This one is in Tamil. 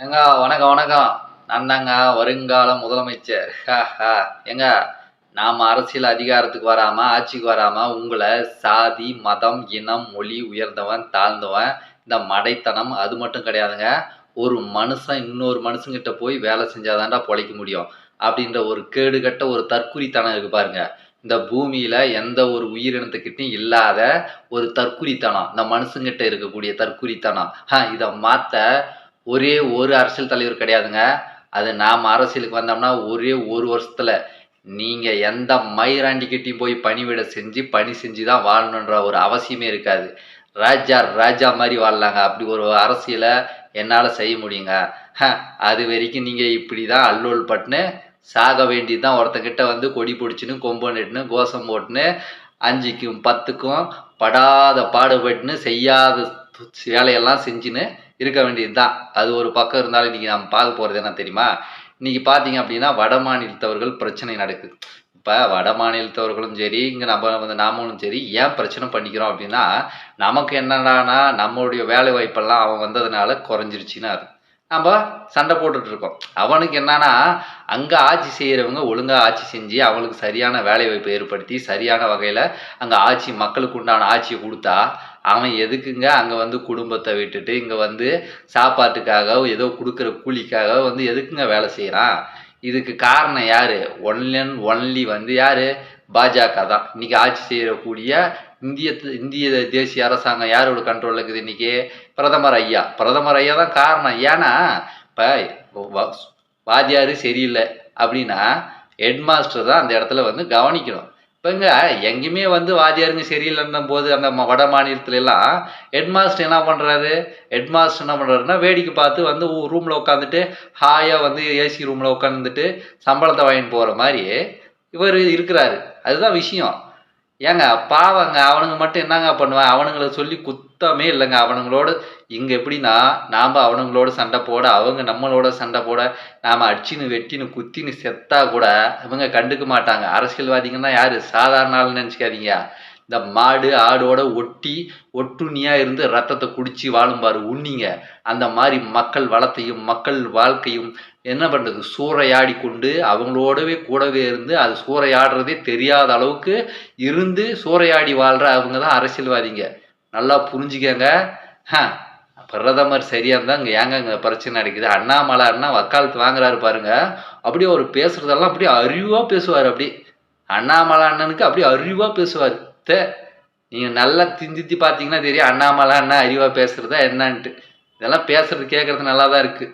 ஏங்க வணக்கம் வணக்கம். நான் தாங்க வருங்கால முதலமைச்சர். ஹா ஏங்க நாம் அரசியல் அதிகாரத்துக்கு வராமல் ஆட்சிக்கு வராமல் உங்களை சாதி மதம் இனம் மொழி உயர்ந்தவன் தாழ்ந்தவன் இந்த மடைத்தனம் அது மட்டும் கிடையாதுங்க. ஒரு மனுஷன் இன்னொரு மனுஷங்கிட்ட போய் வேலை செஞ்சாதான்டா பொழைக்க முடியும். அப்படின்ற ஒரு கேடுகட்ட ஒரு தற்குறித்தனம் இருக்கு பாருங்க. இந்த பூமியில எந்த ஒரு உயிரினத்துக்கிட்டையும் இல்லாத ஒரு தற்குறித்தனம் இந்த மனுஷங்கிட்ட இருக்கக்கூடிய தற்குறித்தனம் ஹா, இதை மாத்த ஒரே ஒரு அரசியல் தலைவர் கிடையாதுங்க. அது நாம் அரசியலுக்கு வந்தோம்னா ஒரே ஒரு வருஷத்துல நீங்க எந்த மயிராண்டிக்கிட்டையும் போய் பணிவிட செஞ்சு பணி செஞ்சு தான் வாழணுன்ற ஒரு அவசியமே இருக்காது. ராஜா ராஜா மாதிரி வாழலாங்க. அப்படி ஒரு அரசியலை என்னால் செய்ய முடியுங்க. அது வரைக்கும் நீங்கள் இப்படி தான் அல்லோல் பட்டுன்னு சாக வேண்டியது தான் ஒருத்தங்கிட்ட வந்து கொடி பிடிச்சின்னு கொம்பு நட்டுன்னு கோஷம் போட்டுன்னு அஞ்சுக்கும் பத்துக்கும் படாத பாடுபட்டுன்னு செய்யாத வேலையெல்லாம் செஞ்சுன்னு இருக்க வேண்டியது தான் அது ஒரு பக்கம் இருந்தாலும் இன்றைக்கி நம்ம பார்க்க போகிறது என்ன தெரியுமா? இன்றைக்கி பார்த்தீங்க அப்படின்னா வட மாநிலத்தவர்கள் பிரச்சனை நடக்குது. இப்போ வட மாநிலத்தவர்களும் சரி இங்கே நம்ம வந்து நாமளும் சரி ஏன் பிரச்சனை பண்ணிக்கிறோம் அப்படின்னா நமக்கு என்னடானா நம்மளுடைய வேலை வாய்ப்பெல்லாம் அவன் வந்ததுனால குறைஞ்சிருச்சுன்னு அது நம்ம சண்டை போட்டுட்டு இருக்கோம். அவனுக்கு என்னன்னா அங்கே ஆட்சி செய்கிறவங்க ஒழுங்காக ஆட்சி செஞ்சு அவங்களுக்கு சரியான வேலை வாய்ப்பை ஏற்படுத்தி சரியான வகையில் அங்கே ஆட்சி மக்களுக்கு உண்டான ஆட்சியை கொடுத்தா அவன் எதுக்குங்க அங்கே வந்து குடும்பத்தை விட்டுட்டு இங்கே வந்து சாப்பாட்டுக்காக ஏதோ கொடுக்குற கூலிக்காக வந்து எதுக்குங்க வேலை செய்கிறான் இதுக்கு காரணம் யார்? ஒன்லி அண்ட் ஒன்லி வந்து யார்? பாஜக தான். இன்னைக்கு ஆட்சி செய்யக்கூடிய இந்திய இந்திய தேசிய அரசாங்கம் யாரோட கண்ட்ரோலில் இருக்குது இன்னைக்கு? பிரதமர் ஐயா. பிரதமர் ஐயா தான் காரணம். ஏன்னா இப்போ வாத்தியார் சரியில்லை அப்படின்னா ஹெட்மாஸ்டர் தான் அந்த இடத்துல வந்து கவனிக்கணும். இப்போங்க எங்கேயுமே வந்து வாத்தியாருங்க சரியில்லைன்னும் போது அந்த வட மாநிலத்துல எல்லாம் என்ன பண்ணுறாரு ஹெட்மாஸ்டர் என்ன பண்ணுறாருன்னா வேடிக்கை பார்த்து வந்து ரூமில் உட்காந்துட்டு ஹாயாக வந்து ஏசி ரூமில் உட்காந்துட்டு சம்பளத்தை வாங்கிட்டு போகிற மாதிரி இவர் இருக்கிறாரு. அதுதான் விஷயம். ஏங்க பாவங்க அவனுங்க மட்டும் என்னங்க பண்ணுவான்? அவனுங்களை சொல்லி குத்தமே இல்லைங்க. அவனுங்களோட இங்கே எப்படின்னா நாம் அவனுங்களோட சண்டை போட அவங்க நம்மளோட சண்டை போட நாம் அடிச்சின்னு வெட்டின்னு குத்தின்னு செத்தா கூட இவங்க கண்டுக்க மாட்டாங்க. அரசியல்வாதிங்கன்னா யார்? சாதாரண ஆள் நினச்சிக்காதீங்க. இந்த மாடு ஆடோட ஒட்டி ஒட்டுண்ணியாக இருந்து ரத்தத்தை குடித்து வாழும்பாரு உண்ணிங்க. அந்த மாதிரி மக்கள் வளத்தையும் மக்கள் வாழ்க்கையும் என்ன பண்ணுறது சூறையாடி கொண்டு அவங்களோடவே கூடவே இருந்து அது சூறையாடுறதே தெரியாத அளவுக்கு இருந்து சூறையாடி வாழ்கிற அவங்க தான் அரசியல்வாதிங்க. நல்லா புரிஞ்சுக்கங்க. பிரதமர் சரியா இருந்தால் இங்கே ஏங்க இங்கே பிரச்சனை நடக்குது அண்ணாமலை அண்ணா வக்காலத்து வாங்குறாரு பாருங்க. அப்படியே அவர் பேசுறதெல்லாம் அப்படியே அறிவாக பேசுவார் அப்படி அண்ணாமலை அண்ணனுக்கு அப்படியே அறிவாக பேசுவார். தே நீங்கள் நல்லா திஞ்சித்தி பார்த்தீங்கன்னா தெரியும். அண்ணாமலை அண்ணா அறிவாக பேசுறதா என்னான்ட்டு. இதெல்லாம் பேசுறது கேட்குறது நல்லா தான் இருக்குது